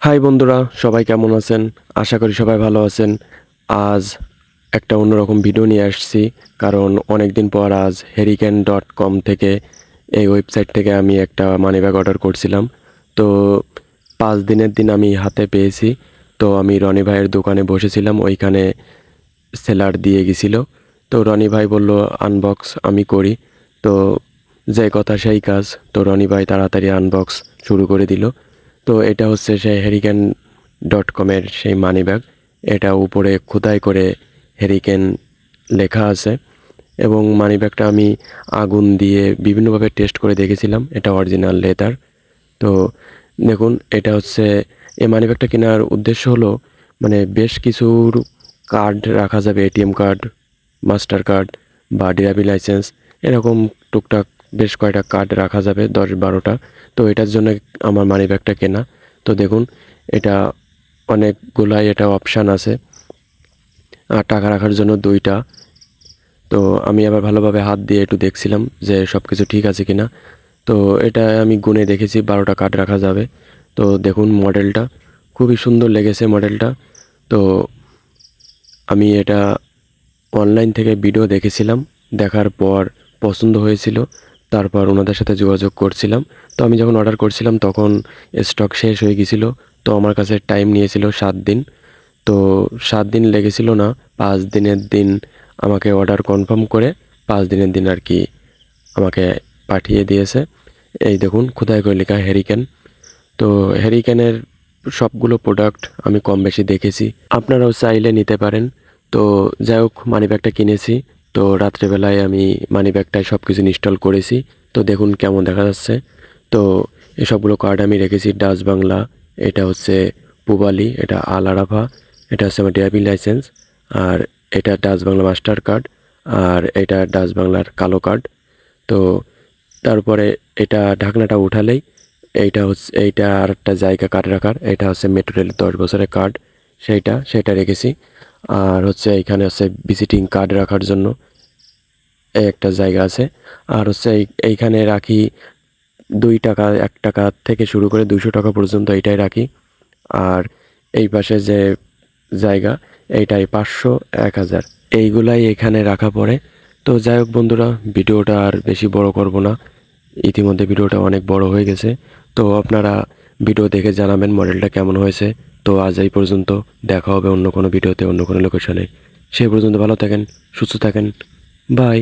High বন্ধুরা, সবাই কেমন আছেন? আশা করি সবাই ভালো আছেন। আজ একটা অন্যরকম ভিডিও নিয়ে আসছি, কারণ অনেক দিন পর আজ হেরিকেন ডট কম থেকে এই ওয়েবসাইট থেকে আমি একটা মানি ব্যাগ অর্ডার করছিলাম। তো পাঁচ দিনের দিন আমি হাতে পেয়েছি। তো আমি রনি ভাইয়ের দোকানে বসেছিলাম, ওইখানে সেলার দিয়ে গেছিল। তো রনি ভাই বলল আনবক্স আমি করি। তো যে কথা সেই কাজ। তো রনি ভাই তাড়াতাড়ি আনবক্স শুরু করে দিল। তো এটা হচ্ছে সেই হেরিকেন ডট কমের সেই মানি ব্যাগ এটা উপরে খোদাই করে হেরিকেন লেখা আছে এবং মানি ব্যাগটা আমি আগুন দিয়ে বিভিন্নভাবে টেস্ট করে দেখেছিলাম। এটা অরিজিনাল লেদার তো দেখুন, এটা হচ্ছে, এই মানি ব্যাগটা কেনার উদ্দেশ্য হলো মানে বেশ কিছুর কার্ড রাখা যাবে এটিএম কার্ড মাস্টার কার্ড বা ড্রাইভিং লাইসেন্স এরকম টুকটাক বেশ কয়টা কার্ড রাখা যাবে, দশ বারোটা। তো এটার জন্য আমার মানি ব্যাগটা কেনা। তো দেখুন, এটা অনেকগুলাই এটা অপশান আছে। আর টাকা রাখার জন্য দুইটা। তো আমি আবার ভালোভাবে হাত দিয়ে একটু দেখছিলাম যে সব কিছু ঠিক আছে কি না তো এটা আমি গুনে দেখেছি, বারোটা কার্ড রাখা যাবে। তো দেখুন মডেলটা খুবই সুন্দর লেগেছে মডেলটা তো আমি এটা অনলাইন থেকে ভিডিও দেখেছিলাম, দেখার পর পছন্দ হয়েছিল। তারপর ওনাদের সাথে যোগাযোগ করছিলাম। তো আমি যখন অর্ডার করছিলাম, তখন স্টক শেষ হয়ে গেছিল। তো আমার কাছে টাইম নিয়েছিল সাত দিন। তো সাত দিন লেগেছিল না, পাঁচ দিনের দিন আমাকে অর্ডার কনফার্ম করে পাঁচ দিনের দিন আর কি আমাকে পাঠিয়ে দিয়েছে। এই দেখুন, কোথায় করে লেখা হ্যারিকেন তো হ্যারিকেনের সবগুলো প্রোডাক্ট আমি কম বেশি দেখেছি। আপনারাও চাইলে নিতে পারেন। তো যাই হোক মানি ব্যাগটা কিনেছি। তো রাত্রেবেলায় আমি মানি ব্যাগটায় সব কিছু ইনস্টল করেছি। তো দেখুন কেমন দেখা যাচ্ছে। তো এসবগুলো কার্ড আমি রেখেছি ডাচ বাংলা এটা হচ্ছে পুবালি এটা আল আরাফা এটা হচ্ছে আমার ড্রাইভিং লাইসেন্স আর এটা ডাচ বাংলা মাস্টার কার্ড আর এটা ডাচ বাংলার কালো কার্ড তো তারপরে এটা ঢাকনাটা উঠালেই এইটা হচ্ছে, এইটা আর একটা জায়গা কার্ড রাখার, এটা হচ্ছে মেট্রো রেলের দশ বছরের কার্ড সেইটা সেটা রেখেছি। আর হচ্ছে এখানে হচ্ছে ভিজিটিং কার্ড রাখার জন্য একটা জায়গা আছে। আর হচ্ছে এই- এইখানে রাখি দুই টাকা, এক টাকা থেকে শুরু করে দুশো টাকা পর্যন্ত এইটাই রাখি। আর এই পাশে যে জায়গা, এইটাই পাঁচশো, এক হাজার। এইগুলাই এখানে রাখা পড়ে। তো যাই হোক বন্ধুরা, ভিডিওটা আর বেশি বড় করব না। ইতিমধ্যে ভিডিওটা অনেক বড় হয়ে গেছে। তো আপনারা ভিডিও দেখে জানাবেন মডেলটা কেমন হয়েছে। তো আজ এই পর্যন্ত দেখা হবে অন্য কোনো ভিডিওতে, অন্য কোনো লোকেশনে সেই পর্যন্ত ভালো থাকেন, সুস্থ থাকেন। বাই